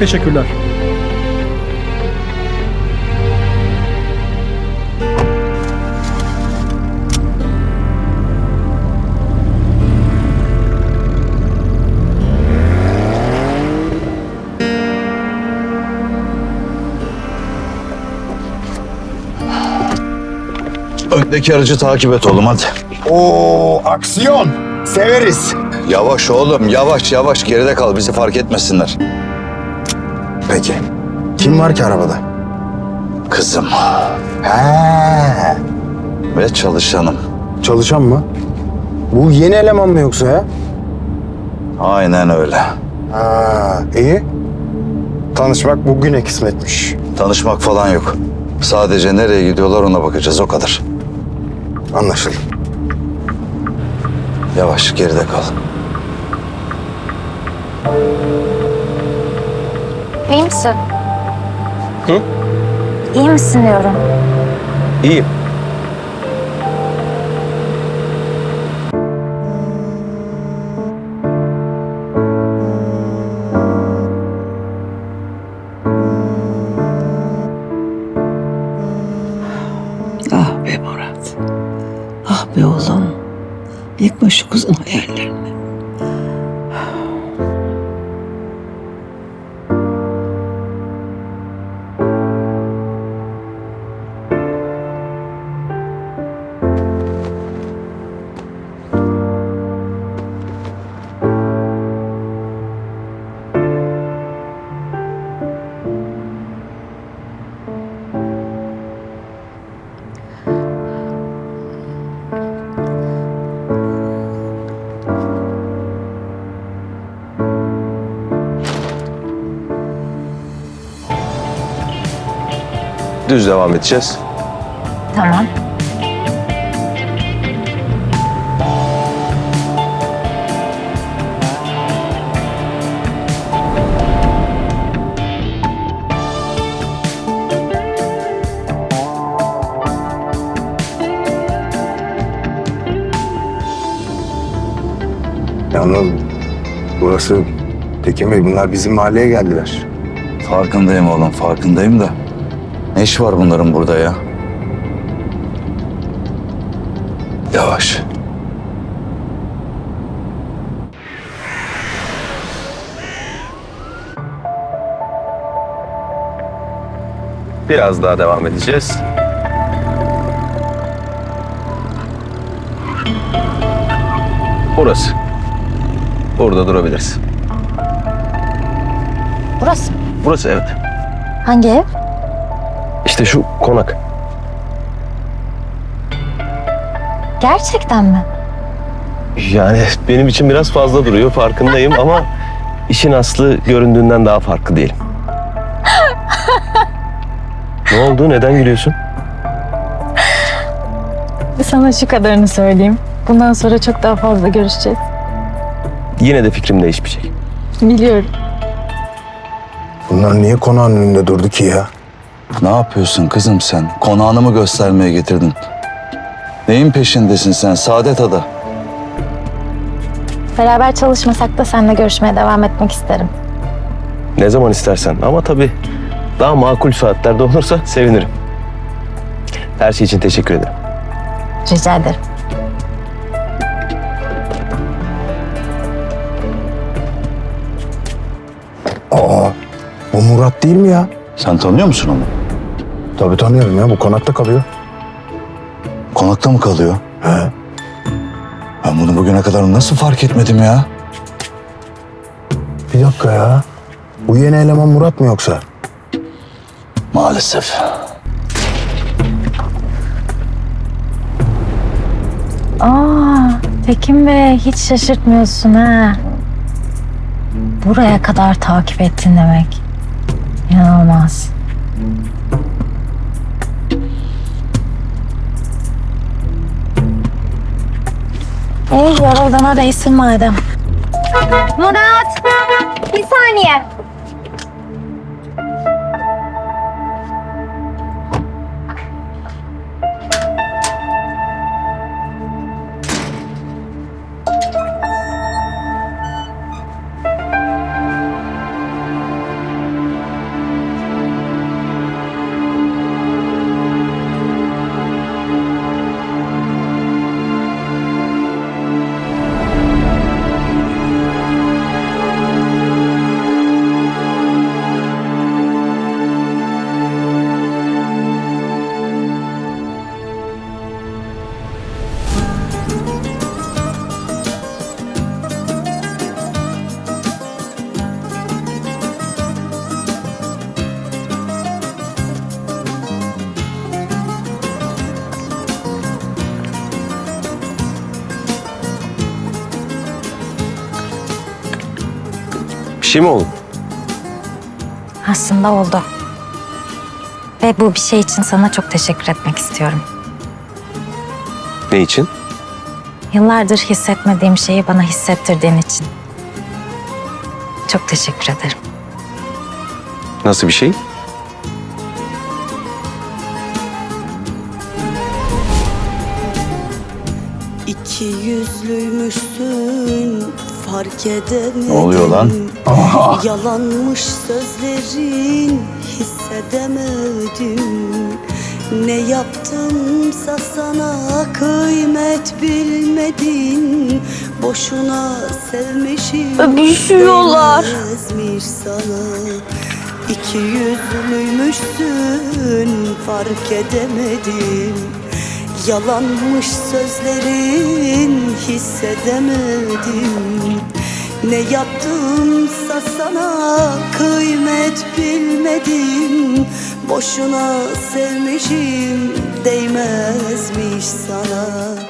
teşekkürler. Öndeki aracı takip et oğlum hadi. Oo aksiyon. Severiz. Yavaş oğlum yavaş yavaş geride kal bizi fark etmesinler. Peki. Kim var ki arabada? Kızım He. ve çalışanım. Çalışan mı? Bu yeni eleman mı yoksa ya? Aynen öyle. Ha, iyi. Tanışmak bugüne kısmetmiş. Tanışmak falan yok. Sadece nereye gidiyorlar ona bakacağız o kadar. Anlaşıldı. Yavaş geride kal. İyi misin? Hı? İyi misin diyorum. İyiyim. Ah be Murat. Ah be oğlum. Yıkma şu kızın hayallerini. Düz devam edeceğiz. Tamam. Yalnız burası Tekin Bey bunlar bizim mahalleye geldiler. Farkındayım oğlum farkındayım da. Ne iş var bunların burada ya? Yavaş. Biraz daha devam edeceğiz. Burası. Burada durabiliriz. Burası. Burası evet. Hangi ev? İşte şu konak. Gerçekten mi? Yani benim için biraz fazla duruyor farkındayım ama işin aslı göründüğünden daha farklı diyelim. ne oldu? Neden gülüyorsun? Sana şu kadarını söyleyeyim. Bundan sonra çok daha fazla görüşeceğiz. Yine de fikrim değişmeyecek. Biliyorum. Bunlar niye konağın önünde durdu ki ya? Ne yapıyorsun kızım sen? Konağını mı göstermeye getirdin? Neyin peşindesin sen Saadet Ada? Beraber çalışmasak da seninle görüşmeye devam etmek isterim. Ne zaman istersen ama tabii daha makul saatlerde olursa sevinirim. Her şey için teşekkür ederim. Rica ederim. Aa bu Murat değil mi ya? Sen tanıyor musun onu? Tabii tanıyorum ya bu konakta kalıyor. Konakta mı kalıyor? He. Ben bunu bugüne kadar nasıl fark etmedim ya? Bir dakika ya. Bu yeni eleman Murat mı yoksa? Maalesef. Aa, Tekin Bey hiç şaşırtmıyorsun ha. Buraya kadar takip ettin demek. İnanılmaz. İyi yoruldun o reisin madem. Murat! Bir saniye. Şey mi oldu? Aslında oldu. Ve bu bir şey için sana çok teşekkür etmek istiyorum. Ne için? Yıllardır hissetmediğim şeyi bana hissettirdiğin için. Çok teşekkür ederim. Nasıl bir şey? İki yüzlüymüşsün fark edemedim. Ne oluyor lan? Yalanmış sözlerin hissedemedim. Ne yaptımsa sana kıymet bilmedin. Boşuna sevmişim. Öpüşüyorlar. Değmezmiş sana. İki yüzlüymüşsün fark edemedim. Yalanmış sözlerin hissedemedim. Ne yaptımsa sana kıymet bilmedim. Boşuna sevmişim değmezmiş sana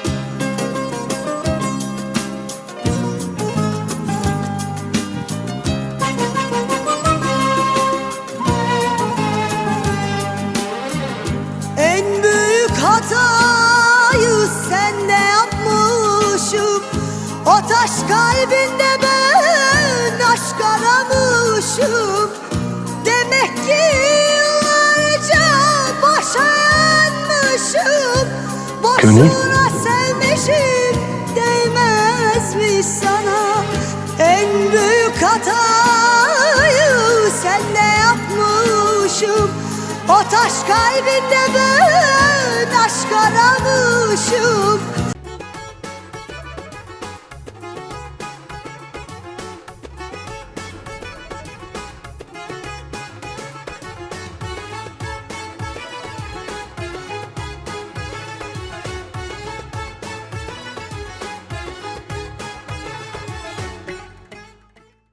taş kalbinde ben aşk aramışım. Demek ki yıllarca başa yanmışım. Boşuna sevmişim değmezmiş sana? En büyük hatayı sende yapmışım. O taş kalbinde ben aşk aramışım